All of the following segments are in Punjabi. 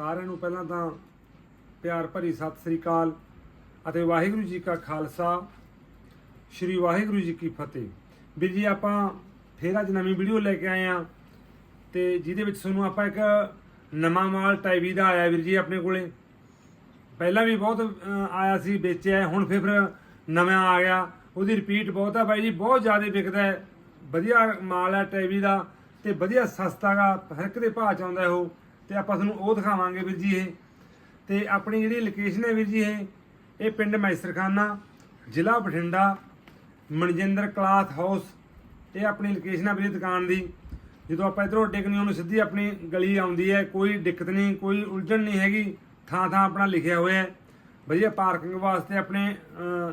ਸਾਰਿਆਂ ਨੂੰ ਪਹਿਲਾਂ ਤਾਂ ਪਿਆਰ ਭਰੀ ਸਤਿ ਸ੍ਰੀ ਅਕਾਲ ਅਤੇ ਵਾਹਿਗੁਰੂ ਜੀ ਕਾ ਖਾਲਸਾ, ਸ੍ਰੀ ਵਾਹਿਗੁਰੂ ਜੀ ਕੀ ਫਤਿਹ। ਵੀਰ ਜੀ, ਆਪਾਂ ਫੇਰ ਅੱਜ ਨਵੀਂ ਵੀਡੀਓ ਲੈ ਕੇ ਆਏ ਆ ਤੇ ਜਿਹਦੇ ਵਿੱਚ ਤੁਹਾਨੂੰ ਆਪਾਂ ਇੱਕ ਨਵਾਂ ਮਾਲ ਟਾਈਵੀ ਦਾ ਆਇਆ ਵੀਰ ਜੀ ਆਪਣੇ ਕੋਲੇ। ਪਹਿਲਾਂ ਵੀ ਬਹੁਤ ਆਇਆ ਸੀ, ਵੇਚਿਆ ਹੁਣ ਫਿਰ ਨਵਾਂ ਆ ਗਿਆ। ਉਹਦੀ ਰਿਪੀਟ ਬਹੁਤ ਆ ਬਾਈ ਜੀ, ਬਹੁਤ ਜ਼ਿਆਦਾ ਵਿਕਦਾ ਹੈ। ਵਧੀਆ ਮਾਲ ਹੈ ਟੈਵੀ ਦਾ ਤੇ ਵਧੀਆ ਸਸਤਾ ਗਾ ਹਰ ਇੱਕ ਦੇ ਭਾਅ ਚ ਆਉਂਦਾ ਉਹ। ਤੇ ਆਪਾਂ ਤੁਹਾਨੂੰ ਉਹ ਦਿਖਾਵਾਂਗੇ ਵੀਰ ਜੀ ਇਹ। ਤੇ ਆਪਣੀ ਜਿਹੜੀ ਲੋਕੇਸ਼ਨ ਹੈ ਵੀਰ ਜੀ ਇਹ ਇਹ ਪਿੰਡ ਮੈਸਰਖਾਨਾ, ਜ਼ਿਲ੍ਹਾ ਬਠਿੰਡਾ, ਮਨਜਿੰਦਰ ਕਲਾਥ ਹਾਊਸ। ਇਹ ਆਪਣੀ ਲੋਕੇਸ਼ਨ ਹੈ ਵੀਰੇ ਦੁਕਾਨ ਦੀ। ਜਦੋਂ ਆਪਾਂ ਇਧਰੋਂ ਟਿਕਨੀ ਉਹਨੂੰ ਸਿੱਧੀ ਆਪਣੀ ਗਲੀ ਆਉਂਦੀ ਹੈ। ਕੋਈ ਦਿੱਕਤ ਨਹੀਂ, ਕੋਈ ਉਲਝਣ ਨਹੀਂ ਹੈਗੀ। ਥਾਂ ਥਾਂ ਆਪਣਾ ਲਿਖਿਆ ਹੋਇਆ ਹੈ। ਵਧੀਆ ਪਾਰਕਿੰਗ ਵਾਸਤੇ ਆਪਣੇ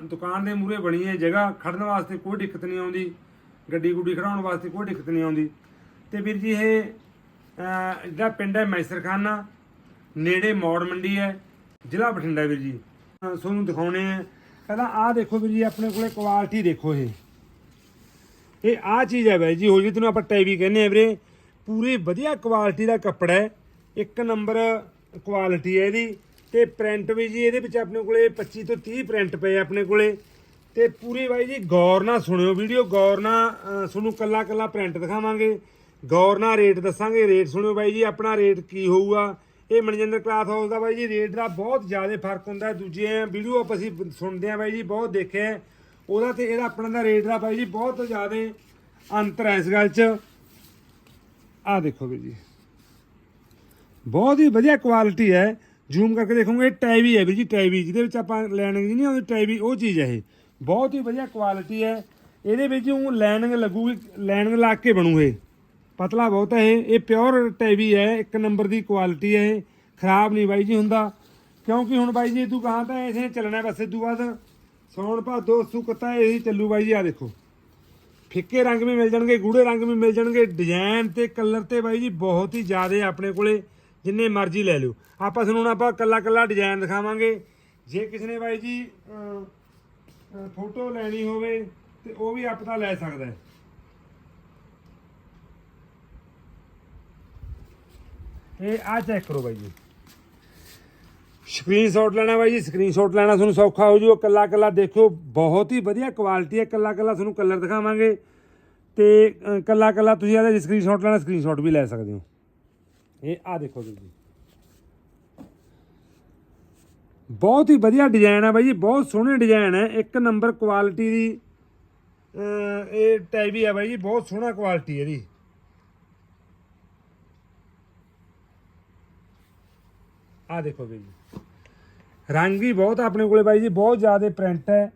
ਦੁਕਾਨ ਦੇ ਮੂਹਰੇ ਬਣੀ ਹੈ ਜਗ੍ਹਾ। ਖੜਨ ਵਾਸਤੇ ਕੋਈ ਦਿੱਕਤ ਨਹੀਂ ਆਉਂਦੀ। ਗੱਡੀ ਗੁੱਡੀ ਖੜਾਉਣ ਵਾਸਤੇ ਕੋਈ ਦਿੱਕਤ ਨਹੀਂ ਆਉਂਦੀ। ਤੇ ਵੀਰ ਜੀ ਇਹ ਜਿਹੜਾ ਪਿੰਡ ਹੈ ਮੈਸਰਖਾਨਾ, ਨੇੜੇ ਮੌੜ ਮੰਡੀ ਹੈ, ਜ਼ਿਲ੍ਹਾ ਬਠਿੰਡਾ ਵੀਰ ਜੀ। ਤੁਹਾਨੂੰ ਦਿਖਾਉਣੇ ਆ। ਕਹਿੰਦਾ ਆਹ ਦੇਖੋ ਵੀਰ ਜੀ, ਆਪਣੇ ਕੋਲੇ ਕੁਆਲਿਟੀ ਦੇਖੋ ਇਹ। ਇਹ ਆ ਚੀਜ਼ ਹੈ ਬਾਈ ਜੀ ਹੋ ਜੀ ਤੈਨੂੰ ਆਪਾਂ ਟੈਵੀ ਕਹਿੰਦੇ ਆ ਵੀਰੇ। ਪੂਰੀ ਵਧੀਆ ਕੁਆਲਿਟੀ ਦਾ ਕੱਪੜਾ ਹੈ। ਇੱਕ ਨੰਬਰ ਕੁਆਲਿਟੀ ਹੈ ਇਹਦੀ। ਤੇ ਪ੍ਰਿੰਟ ਵੀ ਜੀ, ਇਹਦੇ ਵਿੱਚ ਆਪਣੇ ਕੋਲੇ 25 ਤੋਂ 30 ਪ੍ਰਿੰਟ ਪਏ ਆਪਣੇ ਕੋਲੇ। ਤੇ ਪੂਰੀ ਬਾਈ ਜੀ, ਗੌਰ ਨਾਲ ਸੁਣਿਓ ਵੀਡੀਓ, ਗੌਰ ਨਾਲ ਤੁਹਾਨੂੰ ਕੱਲਾ ਕੱਲਾ ਪ੍ਰਿੰਟ ਦਿਖਾਵਾਂਗੇ। ਗੌਰ ਨਾਲ ਰੇਟ ਦੱਸਾਂਗੇ, ਰੇਟ ਸੁਣਿਓ ਬਾਈ ਜੀ, ਆਪਣਾ ਰੇਟ ਕੀ ਹੋਊਗਾ? ਇਹ ਮਨਜਿੰਦਰ ਕਲਾਥ ਹਾਊਸ ਦਾ ਬਾਈ ਜੀ, ਰੇਟ ਦਾ ਬਹੁਤ ਜ਼ਿਆਦਾ ਫ਼ਰਕ ਹੁੰਦਾ। ਦੂਜੇ ਵੀਡੀਓ ਆਪਾਂ ਅਸੀਂ ਸੁਣਦੇ ਆ ਬਾਈ ਜੀ, ਬਹੁਤ ਦੇਖਿਆ ਉਹਦਾ ਤੇ ਇਹਦਾ ਆਪਣਾ ਦਾ ਰੇਟ ਦਾ ਬਾਈ ਜੀ, ਬਹੁਤ ਜ਼ਿਆਦਾ ਅੰਤਰ ਹੈ ਇਸ ਗੱਲ 'ਚ। ਆਹ ਦੇਖੋ ਵੀਰ ਜੀ। ਬਹੁਤ ਹੀ ਵਧੀਆ ਕੁਆਲਿਟੀ ਹੈ। ਜ਼ੂਮ ਕਰਕੇ ਦੇਖੋਗੇ ਟੈਵੀ ਹੈ ਵੀਰ ਜੀ ਟੈਵੀ ਜਿਹਦੇ ਵਿੱਚ ਆਪਾਂ ਲੈਣਿੰਗ ਜੀ ਨਹੀਂ ਆਉਂਦੀ ਟੈਵੀ ਉਹ ਚੀਜ਼ ਹੈ ਇਹ। ਬਹੁਤ ਹੀ ਵਧੀਆ ਕੁਆਲਿਟੀ ਹੈ। ਇਹਦੇ ਵਿੱਚ ਉਹ ਲੈਨਿੰਗ ਲੱਗੂਗੀ ਲੈਨਿੰਗ ਲਾ ਕੇ ਬਣੂ ਇਹ। ਪਤਲਾ ਬਹੁਤ ਹੈ ਇਹ। ਇਹ ਪਿਓਰ ਟੈਵੀ ਹੈ, ਇੱਕ ਨੰਬਰ ਦੀ ਕੁਆਲਿਟੀ ਹੈ ਇਹ ਖਰਾਬ ਨਹੀਂ ਬਾਈ ਜੀ ਹੁੰਦਾ। ਕਿਉਂਕਿ ਹੁਣ ਬਾਈ ਜੀ ਤੂੰ ਕਹਾਂ ਤਾਂ ਇਸੇ ਚੱਲਣਾ ਬਸ ਇਹ ਤੋਂ ਬਾਅਦ ਸੌਣ ਭਾਦੋ ਸੁਕਤਾ ਇਹੀ ਚੱਲੂ ਬਾਈ ਜੀ ਆ ਦੇਖੋ। ਫਿੱਕੇ ਰੰਗ ਵੀ ਮਿਲ ਜਾਣਗੇ, ਗੂੜੇ ਰੰਗ ਵੀ ਮਿਲ ਜਾਣਗੇ। ਡਿਜ਼ਾਈਨ ਤੇ ਕਲਰ ਤੇ ਬਾਈ ਜੀ ਬਹੁਤ ਹੀ ਜ਼ਿਆਦੇ ਆਪਣੇ ਕੋਲੇ, ਜਿੰਨੇ ਮਰਜ਼ੀ ਲੈ ਲਿਓ। ਆਪਾਂ ਤੁਹਾਨੂੰ ਹੁਣ ਆਪਾਂ ਕੱਲਾ ਕੱਲਾ ਡਿਜ਼ਾਈਨ ਦਿਖਾਵਾਂਗੇ। ਜੇ ਕਿਸੇ ਨੇ ਬਾਈ ਜੀ ਫੋਟੋ ਲੈਣੀ ਹੋਵੇ ਤੇ ਉਹ ਵੀ ਆਪ ਤਾਂ ਲੈ ਸਕਦਾ ਹੈ। ਇਹ ਆ ਚੈੱਕ ਕਰੋ ਬਾਈ ਜੀ। ਸਕਰੀਨਸ਼ਾਟ ਲੈਣਾ ਬਾਈ ਜੀ ਸਕਰੀਨਸ਼ਾਟ ਲੈਣਾ ਤੁਹਾਨੂੰ ਸੌਖਾ ਹੋ ਜੂ ਕੱਲਾ ਕੱਲਾ ਦੇਖਿਓ ਬਹੁਤ ਹੀ ਵਧੀਆ ਕੁਆਲਿਟੀ ਹੈ ਕੱਲਾ ਕੱਲਾ ਤੁਹਾਨੂੰ ਕਲਰ ਦਿਖਾਵਾਂਗੇ। ਤੇ ਅ, ਕੱਲਾ ਕੱਲਾ ਤੁਸੀਂ ਇਹਦਾ ਸਕਰੀਨਸ਼ਾਟ ਲੈਣਾ ਸਕਰੀਨਸ਼ਾਟ ਵੀ ਲੈ ਸਕਦੇ ਹੋ। ਇਹ ਆ ਦੇਖੋ ਵੀਰ ਜੀ। ਬਹੁਤ ਹੀ ਵਧੀਆ ਡਿਜ਼ਾਈਨ ਹੈ ਬਾਈ ਜੀ ਬਹੁਤ ਸੋਹਣੇ ਡਿਜ਼ਾਈਨ ਹੈ ਇੱਕ ਨੰਬਰ ਕੁਆਲਿਟੀ ਦੀ ਇਹ ਟੈਬੀ ਹੈ ਬਾਈ ਜੀ ਬਹੁਤ ਸੋਹਣਾ ਕੁਆਲਿਟੀ ਇਹਦੀ। ਆ ਦੇਖੋ ਬਈ ਜੀ। ਰੰਗ ਹੀ ਬਹੁਤ ਆਪਣੇ ਕੋਲੇ ਬਾਈ ਜੀ, ਬਹੁਤ ਜ਼ਿਆਦਾ ਪ੍ਰਿੰਟ ਹੈ।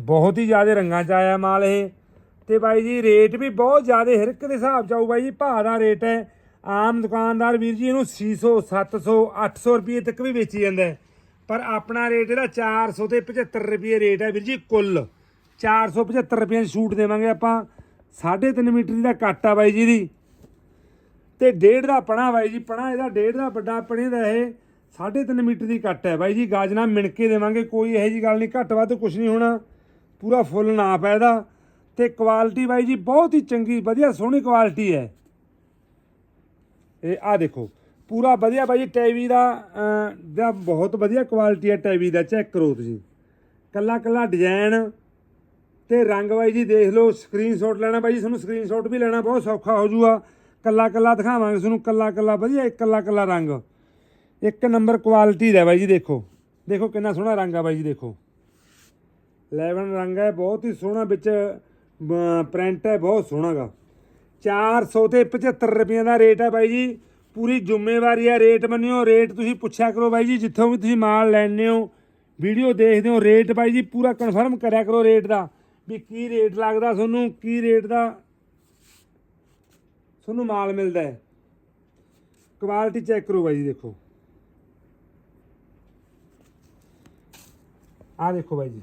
ਬਹੁਤ ਹੀ ਜ਼ਿਆਦਾ ਰੰਗਾਂ 'ਚ ਆਇਆ ਮਾਲ ਇਹ। ਤੇ ਬਾਈ ਜੀ ਰੇਟ ਵੀ ਬਹੁਤ ਜ਼ਿਆਦਾ, ਹਰ ਇੱਕ ਦੇ ਹਿਸਾਬ 'ਚ ਆਊ ਬਾਈ ਜੀ, ਭਾਅ ਦਾ ਰੇਟ ਹੈ। ਆਮ ਦੁਕਾਨਦਾਰ ਵੀਰ ਜੀ, ਇਹਨੂੰ 600 700 800 ਰੁਪਏ ਤੱਕ ਵੀ ਵੇਚੀ ਜਾਂਦਾ ਪਰ ਆਪਣਾ ਰੇਟ ਇਹਦਾ 400 ਤੇ 75 ਰੁਪਏ ਰੇਟ ਹੈ ਵੀਰ ਜੀ, ਕੁੱਲ। 475 ਰੁਪਏ ਛੂਟ ਦੇਵਾਂਗੇ ਆਪਾਂ। 3.5 ਮੀਟਰ ਦਾ ਕੱਟ ਆ ਬਾਈ ਜੀ ਦੀ। ਤੇ ਡੇਢ ਦਾ ਪਣਾ ਬਾਈ ਜੀ, ਪਣਾ ਇਹਦਾ ਡੇਢ ਦਾ ਵੱਡਾ ਪਣੇ ਦਾ ਇਹ। 3.5 ਮੀਟਰ ਦੀ ਕੱਟ ਹੈ ਬਾਈ ਜੀ, ਗਾਜ ਨਾਲ ਮਿਣ ਕੇ ਦੇਵਾਂਗੇ, ਕੋਈ ਇਹੋ ਜੀ ਗੱਲ ਨਹੀਂ, ਘੱਟ ਵੱਧ ਕੁਝ ਨਹੀਂ ਹੋਣਾ, ਪੂਰਾ ਫੁੱਲ ਨਾਪ ਹੈ ਇਹਦਾ, ਤੇ ਕੁਆਲਿਟੀ ਬਾਈ ਜੀ ਬਹੁਤ ਹੀ ਚੰਗੀ, ਵਧੀਆ ਸੋਹਣੀ ਕੁਆਲਿਟੀ ਹੈ। ਇਹ ਆ ਦੇਖੋ, ਪੂਰਾ ਵਧੀਆ ਬਾਈ ਜੀ, ਟੈਵੀ ਦਾ ਦਾ ਬਹੁਤ ਵਧੀਆ ਕੁਆਲਿਟੀ ਹੈ ਟੈਵੀ ਦਾ ਚੈੱਕ ਕਰੋ ਤੁਸੀਂ। ਕੱਲਾ ਕੱਲਾ ਡਿਜ਼ਾਈਨ ਤੇ ਰੰਗ ਬਾਈ ਜੀ ਦੇਖ ਲਓ ਸਕਰੀਨਸ਼ਾਟ ਲੈਣਾ ਬਾਈ ਜੀ, ਤੁਹਾਨੂੰ ਸਕਰੀਨਸ਼ਾਟ ਵੀ ਲੈਣਾ ਬਹੁਤ ਸੌਖਾ ਹੋ ਜੂਗਾ ਕੱਲਾ ਕੱਲਾ ਦਿਖਾਵਾਂਗੇ ਤੁਹਾਨੂੰ, ਕੱਲਾ ਕੱਲਾ ਵਧੀਆ, ਇੱਕ ਕੱਲਾ ਕੱਲਾ ਰੰਗ। ਇੱਕ ਨੰਬਰ ਕੁਆਲਿਟੀ ਦਾ ਬਾਈ ਜੀ, ਦੇਖੋ। ਦੇਖੋ ਕਿੰਨਾ ਸੋਹਣਾ ਰੰਗ ਆ ਬਾਈ ਜੀ, ਦੇਖੋ। 11 ਰੰਗ ਹੈ, ਬਹੁਤ ਹੀ ਸੋਹਣਾ ਵਿੱਚ ਪ੍ਰਿੰਟ ਹੈ, ਬਹੁਤ ਸੋਹਣਾਗਾ। 400 ਤੇ 75 ਰੁਪਏ ਦਾ ਰੇਟ ਹੈ ਬਾਈ ਜੀ। ਪੂਰੀ ਜ਼ਿੰਮੇਵਾਰੀ ਹੈ, ਰੇਟ ਮੰਨਿਓ, ਰੇਟ ਤੁਸੀਂ ਪੁੱਛਿਆ ਕਰੋ ਬਾਈ ਜੀ, ਜਿੱਥੋਂ ਵੀ ਤੁਸੀਂ ਮਾਲ ਲੈਣੇ ਹੋ, ਵੀਡੀਓ ਦੇਖਦੇ ਹੋ, ਰੇਟ ਬਾਈ ਜੀ, ਪੂਰਾ ਕਨਫਰਮ ਕਰਿਆ ਕਰੋ ਰੇਟ ਦਾ। ਵੀ ਕੀ ਰੇਟ ਲੱਗਦਾ ਤੁਹਾਨੂੰ, ਕੀ ਰੇਟ ਦਾ ਤੁਹਾਨੂੰ ਮਾਲ ਮਿਲਦਾ ਹੈ। ਕੁਆਲਿਟੀ ਚੈੱਕ ਕਰੋ ਬਾਈ ਜੀ, ਦੇਖੋ। ਆ ਦੇਖੋ ਬਾਈ ਜੀ।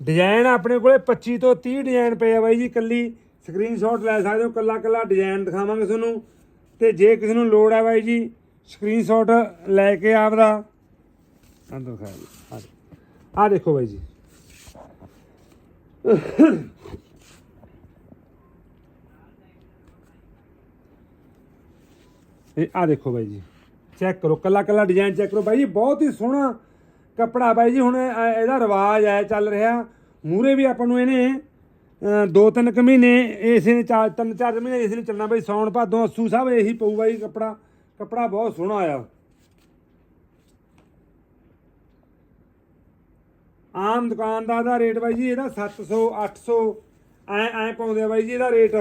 ਡਿਜ਼ਾਈਨ ਆਪਣੇ ਕੋਲੇ 25 ਤੋਂ 30 ਡਿਜ਼ਾਈਨ ਪਏ ਆ ਬਾਈ ਜੀ ਕੱਲੀ ਸਕਰੀਨਸ਼ਾਟ ਲੈ ਸਕਦੇ ਹੋ ਕੱਲਾ ਕੱਲਾ ਡਿਜ਼ਾਈਨ ਦਿਖਾਵਾਂਗੇ ਤੁਹਾਨੂੰ। ਤੇ ਜੇ ਕਿਸੇ ਨੂੰ ਲੋੜ ਹੈ ਬਾਈ ਜੀ ਸਕਰੀਨਸ਼ਾਟ ਲੈ ਕੇ ਆਪਦਾ। ਅੰਦਰ ਖਾ ਆ ਦੇਖੋ ਬਾਈ ਜੀ। ਇਹ ਆ ਦੇਖੋ ਬਾਈ ਜੀ। ਚੈੱਕ ਕਰੋ ਕੱਲਾ ਕੱਲਾ ਡਿਜ਼ਾਈਨ ਚੈੱਕ ਕਰੋ। ਬਾਈ ਜੀ, ਬਹੁਤ ਹੀ ਸੋਹਣਾ ਕੱਪੜਾ ਬਾਈ ਜੀ, ਹੁਣ ਇਹਦਾ ਰਿਵਾਜ ਹੈ ਚੱਲ ਰਿਹਾ। ਮੂਰੇ ਵੀ ਆਪਾਂ ਨੂੰ ਇਹਨੇ ਦੋ ਤਿੰਨ ਕੁ ਮਹੀਨੇ, ਇਸੇ ਨੇ ਚਾਰ, ਤਿੰਨ ਚਾਰ ਮਹੀਨੇ ਇਸ ਨੇ ਚੱਲਣਾ ਬਈ, ਸੌਣ ਭਾਦੋਂ ਅੱਸੂ ਸਾਹਿਬ ਇਹੀ ਪਊਗਾ ਜੀ ਕੱਪੜਾ। ਕੱਪੜਾ ਬਹੁਤ ਸੋਹਣਾ ਆਇਆ ਆਮ ਦੁਕਾਨਦਾਰ ਦਾ ਰੇਟ ਬਾਈ ਜੀ, ਇਹਦਾ 700 800 ਐ ਐ ਪਾਉਂਦੇ ਆ ਬਾਈ ਜੀ ਇਹਦਾ ਰੇਟ।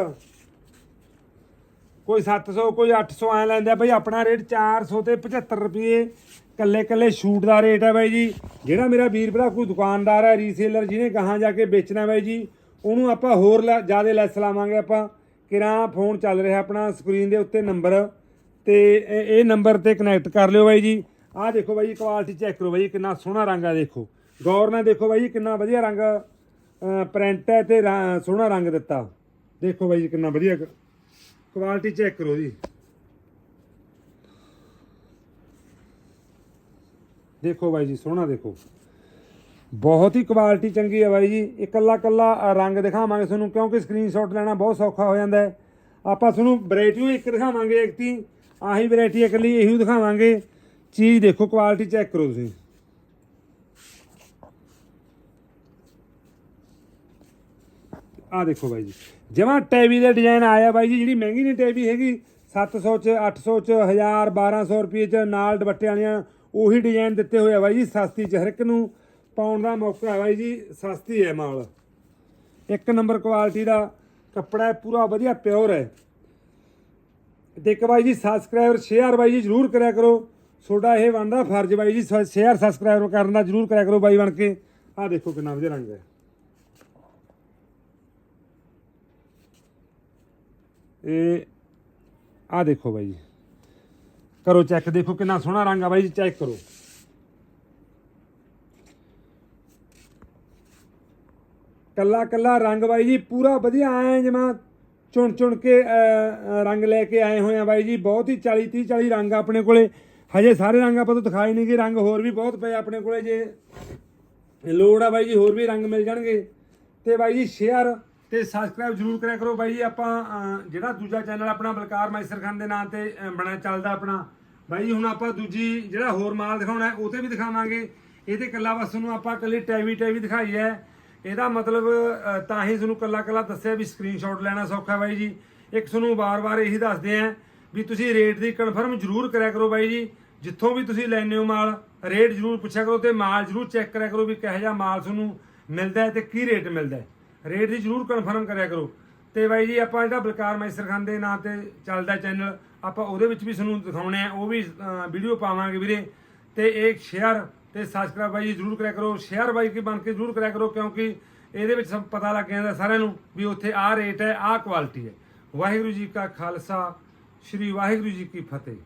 ਕੋਈ 700 ਕੋਈ 800 ਐ ਲੈਂਦਾ ਬਾਈ, ਆਪਣਾ ਰੇਟ 400 ਤੇ 75 ਰੁਪਏ। ਕੱਲੇ ਕੱਲੇ ਸ਼ੂਟ ਦਾ ਰੇਟ ਹੈ ਬਾਈ ਜੀ। ਜਿਹੜਾ ਮੇਰਾ ਵੀਰ ਭਰਾ ਕੋਈ ਦੁਕਾਨਦਾਰ ਹੈ ਰੀਸੇਲਰ ਜਿਹਨੇ ਗਾਹਾਂ ਜਾ ਕੇ ਵੇਚਣਾ ਬਾਈ ਜੀ, ਉਹਨੂੰ ਆਪਾਂ ਹੋਰ ਜ਼ਿਆਦਾ ਲੈਸ ਲਾਵਾਂਗੇ ਆਪਾਂ। ਕਿਰਾਂ ਫੋਨ ਚੱਲ ਰਿਹਾ ਆਪਣਾ ਸਕਰੀਨ ਦੇ ਉੱਤੇ ਨੰਬਰ ਤੇ ਇਹ ਨੰਬਰ ਤੇ ਕਨੈਕਟ ਕਰ ਲਿਓ ਬਾਈ ਜੀ। ਆਹ ਦੇਖੋ ਬਾਈ ਜੀ ਕੁਆਲਿਟੀ ਚੈੱਕ ਕਰੋ ਬਾਈ, ਕਿੰਨਾ ਸੋਹਣਾ ਰੰਗ ਆ ਦੇਖੋ। ਗੌਰ ਨਾਲ ਦੇਖੋ ਬਾਈ ਜੀ ਕਿੰਨਾ ਵਧੀਆ ਰੰਗ ਪ੍ਰਿੰਟ ਹੈ ਤੇ ਰਾਂ- ਸੋਹਣਾ ਰੰਗ ਦਿੱਤਾ। ਦੇਖੋ ਬਾਈ ਜੀ ਕਿੰਨਾ ਵਧੀਆ ਕੁਆਲਿਟੀ ਚੈੱਕ ਕਰੋ ਜੀ। ਦੇਖੋ ਬਾਈ ਜੀ, ਸੋਹਣਾ ਦੇਖੋ। ਬਹੁਤ ਹੀ ਕੁਆਲਿਟੀ ਚੰਗੀ ਹੈ ਬਾਈ ਜੀ। ਇਕੱਲਾ ਇਕੱਲਾ ਰੰਗ ਦਿਖਾਵਾਂਗੇ ਤੁਹਾਨੂੰ, ਕਿਉਂਕਿ ਸਕਰੀਨਸ਼ਾਟ ਲੈਣਾ ਬਹੁਤ ਸੌਖਾ ਹੋ ਜਾਂਦਾ ਹੈ। ਆਪਾਂ ਤੁਹਾਨੂੰ ਵੈਰਾਈਟੀ ਇੱਕ ਦਿਖਾਵਾਂਗੇ ਇੱਕ ਤੀ, ਆਹੀ ਵੈਰਾਈਟੀ ਇਕੱਲੀ ਇਹੀ ਦਿਖਾਵਾਂਗੇ। ਚੀਜ਼ ਦੇਖੋ, ਕੁਆਲਿਟੀ ਚੈੱਕ ਕਰੋ ਤੁਸੀਂ। ਆ ਦੇਖੋ ਬਾਈ ਜੀ। ਜਮਾ ਟੈਵੀ ਦੇ ਡਿਜ਼ਾਈਨ ਆਇਆ ਬਾਈ ਜੀ, ਜਿਹੜੀ ਮਹਿੰਗੀ ਨਹੀਂ ਟੈਵੀ ਹੈਗੀ 700 ਚ 800 ਚ 1000 1200 ਰੁਪਏ ਚ, ਨਾਲ ਦੁਪੱਟੇ ਵਾਲੀਆਂ, ਉਹੀ ਡਿਜ਼ਾਈਨ ਦਿੱਤੇ ਹੋਏ ਆ ਬਾਈ ਜੀ, ਸਸਤੀ ਚ ਹਰ ਇੱਕ ਨੂੰ ਪਾਉਣ ਦਾ ਮੌਕਾ ਹੈ ਬਾਈ ਜੀ, ਸਸਤੀ ਹੈ ਮਾਲ। ਇੱਕ ਨੰਬਰ ਕੁਆਲਿਟੀ ਦਾ ਕੱਪੜਾ ਹੈ, ਪੂਰਾ ਵਧੀਆ, ਪਿਓਰ ਹੈ। ਤੇ ਬਾਈ ਜੀ, ਸਬਸਕ੍ਰਾਈਬਰ ਸ਼ੇਅਰ ਬਾਈ ਜੀ ਜਰੂਰ ਕਰਿਆ ਕਰੋ। ਤੁਹਾਡਾ ਇਹ ਬਣਦਾ ਫਰਜ਼ ਬਾਈ ਜੀ, ਸ਼ੇਅਰ ਸਬਸਕ੍ਰਾਈਬਰ ਕਰਨ ਦਾ ਜਰੂਰ ਕਰਿਆ ਕਰੋ ਬਾਈ ਬਣ ਕੇ। ਆਹ ਦੇਖੋ ਕਿੰਨਾ ਵਧੀਆ ਰੰਗ ਹੈ। ਇਹ ਆ ਦੇਖੋ ਬਾਈ ਜੀ। ਕਰੋ ਚੈੱਕ ਦੇਖੋ ਕਿੰਨਾ ਸੋਹਣਾ ਰੰਗ ਆ ਬਾਈ ਜੀ ਚੈੱਕ ਕਰੋ। ਕੱਲਾ ਕੱਲਾ ਰੰਗ ਬਾਈ ਜੀ, ਪੂਰਾ ਵਧੀਆ ਆਏ ਜਿਵੇਂ ਚੁਣ ਚੁਣ ਕੇ ਰੰਗ ਲੈ ਕੇ ਆਏ ਹੋਏ ਆ ਬਾਈ ਜੀ। ਬਹੁਤ ਹੀ 40 30 40 ਰੰਗ ਆਪਣੇ ਕੋਲੇ। ਹਜੇ ਸਾਰੇ ਰੰਗ ਆਪਾਂ ਤੋਂ ਦਿਖਾਈ ਨਹੀਂ ਕਿ ਰੰਗ ਹੋਰ ਵੀ ਬਹੁਤ ਪਏ ਆਪਣੇ ਕੋਲੇ ਜੇ। ਲੋੜ ਆ ਬਾਈ ਜੀ, ਹੋਰ ਵੀ ਰੰਗ ਮਿਲ ਜਾਣਗੇ। ਤੇ ਬਾਈ ਜੀ ਸ਼ੇਅਰ ਤੇ ਸਬਸਕ੍ਰਾਈਬ ਜਰੂਰ ਕਰਿਆ ਕਰੋ ਬਾਈ ਜੀ। ਆਪਾਂ ਜਿਹੜਾ ਦੂਜਾ ਚੈਨਲ ਆਪਣਾ ਬਲਕਾਰ ਮੈਸਰ ਖਾਨ ਦੇ ਨਾਂ ਤੇ ਅਹ, ਚੱਲਦਾ ਆਪਣਾ। ਬਾਈ ਜੀ ਹੁਣ ਆਪਾਂ ਦੂਜੀ ਜਿਹੜਾ ਹੋਰ ਮਾਲ ਦਿਖਾਉਣਾ ਉਹ ਤੇ ਵੀ ਦਿਖਾਵਾਂਗੇ। ਇਹਦੇ ਕੱਲਾ ਬਸ ਤੁਹਾਨੂੰ ਆਪਾਂ ਕੱਲੀ ਟੈਵੀ ਟੈਵੀ ਦਿਖਾਈ ਹੈ। ਇਹਦਾ ਮਤਲਬ ਤਾਂ ਹੀ ਤੁਹਾਨੂੰ ਕੱਲਾ ਕੱਲਾ ਦੱਸਿਆ ਵੀ ਸਕਰੀਨਸ਼ਾਟ ਲੈਣਾ ਸੌਖਾ ਬਾਈ ਜੀ। ਇੱਕ ਤੁਹਾਨੂੰ ਵਾਰ-ਵਾਰ ਇਹੀ ਦੱਸਦੇ ਆਂ ਵੀ ਤੁਸੀਂ ਰੇਟ ਦੀ ਕਨਫਰਮ ਜਰੂਰ ਕਰਿਆ ਕਰੋ ਬਾਈ ਜੀ। ਜਿੱਥੋਂ ਵੀ ਤੁਸੀਂ ਲੈਣੇ ਹੋ ਮਾਲ ਰੇਟ ਜਰੂਰ ਪੁੱਛਿਆ ਕਰੋ ਤੇ ਮਾਲ ਜਰੂਰ ਚੈੱਕ ਕਰਿਆ ਕਰੋ ਵੀ ਕਿਹੋ ਜਿਹਾ ਮਾਲ ਤੁਹਾਨੂੰ ਮਿਲਦਾ ਹੈ ਤੇ ਕੀ ਰੇਟ ਮਿਲਦਾ ਹੈ। ਰੇਟ ਦੀ ਜਰੂਰ ਕਨਫਰਮ ਕਰਿਆ ਕਰੋ। ਤੇ ਬਾਈ ਜੀ, ਆਪਾਂ ਜਿਹੜਾ ਬਲਕਾਰ ਮੈਸਰ ਖਾਨ ਦੇ ਨਾਂ ਤੇ ਚੱਲਦਾ ਚੈਨਲ ਆਪਾਂ ਉਹਦੇ ਵਿੱਚ ਵੀ ਤੁਹਾਨੂੰ ਦਿਖਾਉਣੇ ਆ, ਉਹ ਵੀ ਵੀਡੀਓ ਪਾਵਾਂਗੇ ਵੀਰੇ। ਤੇ ਇਹ ਸ਼ੇਅਰ ਤੇ ਸਬਸਕ੍ਰਾਈਬ ਬਾਈ ਜੀ ਜਰੂਰ ਕਰਿਆ ਕਰੋ। ਸ਼ੇਅਰ ਬਾਈ ਕੀ ਬਣ ਕੇ ਜਰੂਰ ਕਰਿਆ ਕਰੋ, ਕਿਉਂਕਿ ਇਹਦੇ ਵਿੱਚ ਸਭ ਪਤਾ ਲੱਗ ਜਾਂਦਾ ਸਾਰਿਆਂ ਨੂੰ ਵੀ ਉੱਥੇ ਆਹ ਰੇਟ ਹੈ, ਆਹ ਕੁਆਲਿਟੀ ਹੈ। ਵਾਹਿਗੁਰੂ ਜੀ ਕਾ ਖਾਲਸਾ, ਸ੍ਰੀ ਵਾਹਿਗੁਰੂ ਜੀ ਕੀ ਫਤਿਹ।